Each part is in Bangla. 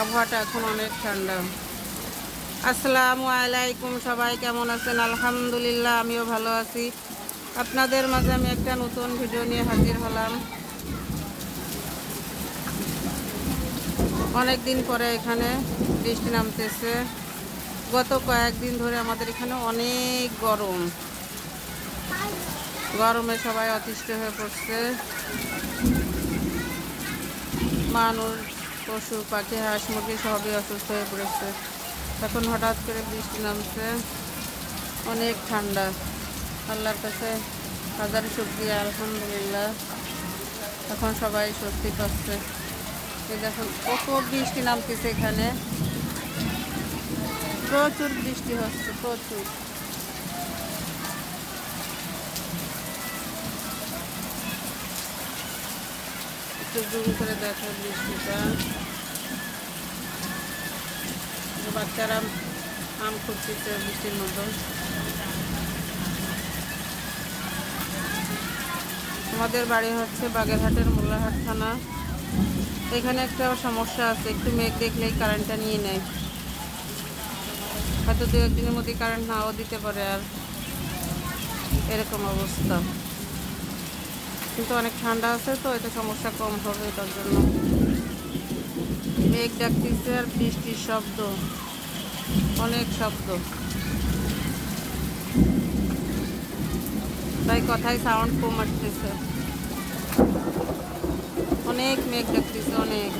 আবহাওয়াটা এখন অনেক ঠান্ডা। আসসালামু আলাইকুম, সবাই কেমন আছেন? আলহামদুলিল্লাহ, আমিও ভালো আছি। আপনাদের মাঝে আমি একটা নতুন ভিডিও নিয়ে হাজির হলাম। অনেক দিন পরে এখানে বৃষ্টি নামতেছে। গত কয়েকদিন ধরে আমাদের এখানে অনেক গরম। গরমে সবাই অতিষ্ঠ হয়ে পড়ছে। মানুষ পশু, পাখি, হাঁস, মুরগি সবই অসুস্থ হয়ে পড়েছে। এখন হঠাৎ করে বৃষ্টি নামছে। অনেক ঠান্ডা। আল্লাহর কাছে হাজার শুক্রিয়া, আলহামদুলিল্লাহ। এখন সবাই স্বস্তি পাচ্ছে। দেখুন কত বৃষ্টি নামতেছে এখানে। প্রচুর বৃষ্টি হচ্ছে, প্রচুর। করে দেখো বৃষ্টিটা। বাচ্চারা আম খুঁজতেছে বৃষ্টির মতো। আমাদের বাড়ি হচ্ছে বাগেরহাটের মোল্লাহাট থানা। এখানে একটা সমস্যা আছে, একটু মেঘ দেখলেই কারেন্টটা নিয়ে নেয়। হয়তো দু একদিনের মধ্যে কারেন্ট নাও দিতে পারে আর এরকম অবস্থা। কিন্তু অনেক ঠান্ডা আছে, তো এটা সমস্যা কম হবে এটার জন্য। মেঘ ডাকতেছে আর বৃষ্টির শব্দ, অনেক শব্দ। তাই কথায় সাউন্ড কম আসতেছে। অনেক মেঘ ডাকতেছে, অনেক।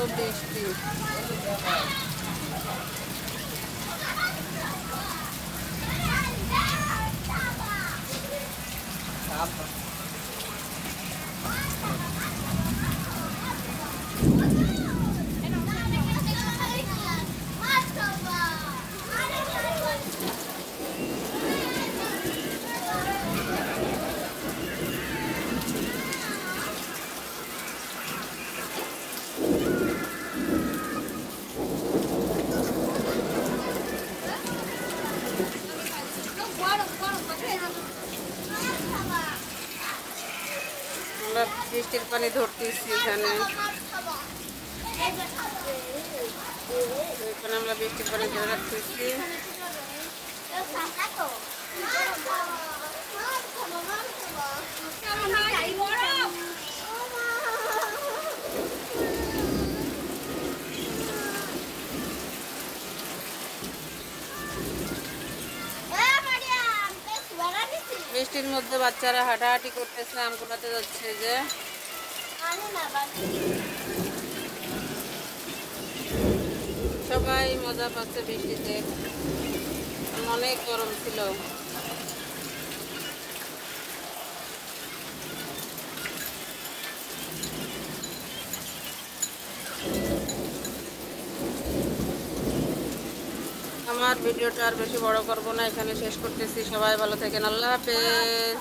কত বৃষ্টি আমরা বৃষ্টির পানি ধরতেছি এখানে। এখানে আমরা বৃষ্টির পানি ধরে রাখতেছি। বৃষ্টির মধ্যে বাচ্চারা হাঁটাহাঁটি করতেছে আম কোনাতে যাচ্ছে যে। সবাই মজা পাচ্ছে বৃষ্টিতে। অনেক গরম ছিল। আমার ভিডিওটা আর বেশি বড় করব না, এখানে শেষ করতেছি। সবাই ভালো থাকেন, আল্লাহ হাফেজ।